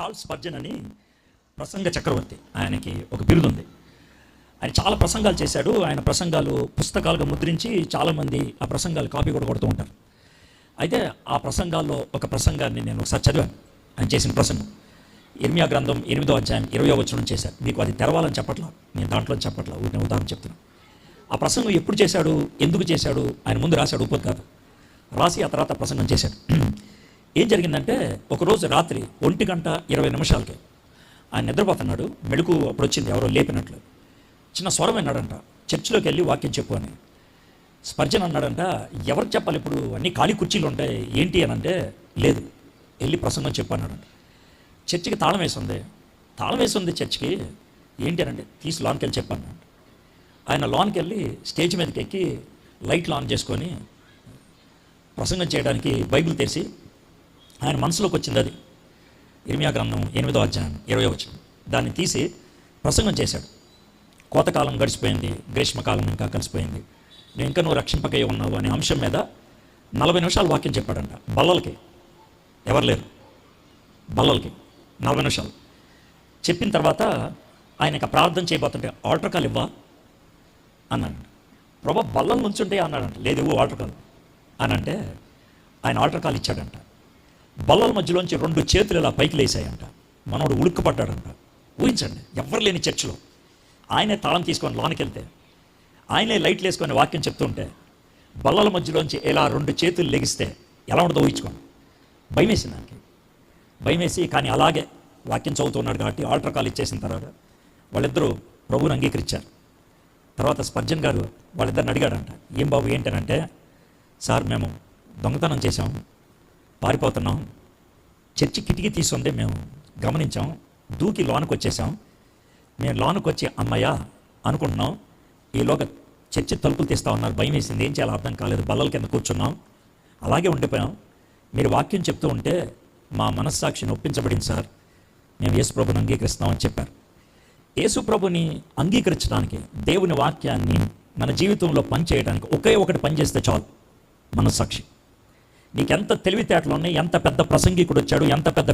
Charles Spurgeon అని ప్రసంగ చక్రవర్తి ఆయనకి ఒక బిరుదు ఉంది ఆయన చాలా ప్రసంగాలు చేశాడు. ఆయన ప్రసంగాలు పుస్తకాలుగా ముద్రించి చాలామంది ఆ ప్రసంగాలు కాపీ కూడా కొడుతూ ఉంటారు. అయితే ఆ ప్రసంగాల్లో ఒక ప్రసంగాన్ని నేను ఒకసారి చదివాను. ఆయన చేసిన ప్రసంగం. ఇర్మియా గ్రంథం ఎనిమిదో అధ్యాయం ఇరవై వచ్చిన చేశారు. మీకు అది తెరవాలని చెప్పట్లా? నేను దాంట్లో చెప్పట్లా? ఊరిని ఉదాహరణ చెప్తున్నాను. ఆ ప్రసంగం ఎప్పుడు చేశాడు? ఎందుకు చేశాడు? ఆయన ముందు రాశాడు ఉపద్ఘాతం. రాసి ఆ తర్వాత ప్రసంగం చేశాడు. ఏం జరిగిందంటే ఒకరోజు రాత్రి ఒంటి గంట ఇరవై నిమిషాలకి ఆయన నిద్రపోతున్నాడు. మెడుకు అప్పుడు వచ్చింది ఎవరో లేపినట్లు. చిన్న స్వరం విన్నాడంట. చర్చిలోకి వెళ్ళి వాక్యం చెప్పు అని. స్పర్జన్ అన్నాడంట ఎవరు చెప్పాలి ఇప్పుడు? అన్ని ఖాళీ కుర్చీలు ఉంటాయి ఏంటి అని అంటే లేదు వెళ్ళి ప్రసంగం చెప్పు అన్నాడంట. చర్చికి తాళం వేసి ఉంది తాళం వేసి ఉంది చర్చికి. ఏంటి అని అంటే తీసి లోన్కి వెళ్ళి చెప్పాను ఆయన లోన్కి వెళ్ళి స్టేజ్ మీదకి ఎక్కి లైట్లు ఆన్ చేసుకొని ప్రసంగం చేయడానికి బైబిల్ తెరిచి ఆయన మనసులోకి వచ్చింది అది. ఇర్మియా గ్రంథం ఎనిమిదో అధ్యాయం ఇరవై వచ్చిన దాన్ని తీసి ప్రసంగం చేశాడు. కోతకాలం గడిచిపోయింది గ్రీష్మకాలం ఇంకా కలిసిపోయింది. నేను ఇంకా నువ్వు రక్షింపకై ఉన్నావు అనే అంశం మీద నలభై నిమిషాలు వాక్యం చెప్పాడంట. బల్లలకి. ఎవరు లేరు. బల్లలకి. నలభై నిమిషాలు. చెప్పిన తర్వాత ఆయనకు ప్రార్థన చేయబోతుంటే ఆల్టర్ కాల్ ఇవ్వా? అన్నాడు ప్రభా బల్లం నుంచుంటే అన్నాడంట. లేదు ఇవ్వు ఆల్టర్ కాల్. అని అంటే ఆయన ఆల్టర్ కాల్ ఇచ్చాడంట. బల్లల మధ్యలోంచి రెండు చేతులు ఇలా పైకి లేసాయంట. మనోడు ఉడుక్కుపడ్డాడంట ఊహించండి ఎవ్వరు లేని చర్చిలో. ఆయనే తాళం తీసుకొని లోనికి వెళ్తే ఆయనే లైట్లు వేసుకొని వాక్యం చెప్తుంటే బల్లల మధ్యలోంచి ఇలా రెండు చేతులు లెగిస్తే ఎలా ఉంటుందో ఊహించుకోండి. భయం వేసింది దానికి. భయం వేసి కానీ అలాగే వాక్యం చదువుతున్నాడు కాబట్టి ఆల్టర్ కాల్ ఇచ్చేసిన తర్వాత వాళ్ళిద్దరూ ప్రభుని అంగీకరించారు. తర్వాత స్పర్జన్ గారు వాళ్ళిద్దరిని అడిగాడంట ఏం బాబు ఏంటనంటే సార్ మేము దొంగతనం చేసాము పారిపోతున్నాం. చర్చి కిటికీ తీసుకుంటే మేము గమనించాం. దూకి లోనకు వచ్చేసాం మేము లోనకు వచ్చి అమ్మయ్యా అనుకుంటున్నాం. ఈలోగా చర్చి తలుపులు తీస్తా ఉన్నారు. భయం వేసింది. ఏం చేయాలో అర్థం కాలేదు. బల్లల కింద కూర్చున్నాం. అలాగే ఉండిపోయాం. మీరు వాక్యం చెప్తూ ఉంటే మా మనస్సాక్షిని ఒప్పించబడింది సార్. మేము యేసుప్రభుని అంగీకరిస్తామని చెప్పారు. యేసుప్రభుని అంగీకరించడానికి దేవుని వాక్యాన్ని మన జీవితంలో పనిచేయడానికి ఒకే ఒకటి పని చేస్తే చాలు. మనస్సాక్షి. నీకెంత తెలివితేటలు ఉన్నాయి ఎంత పెద్ద ప్రసంగికుడు వచ్చాడు ఎంత పెద్ద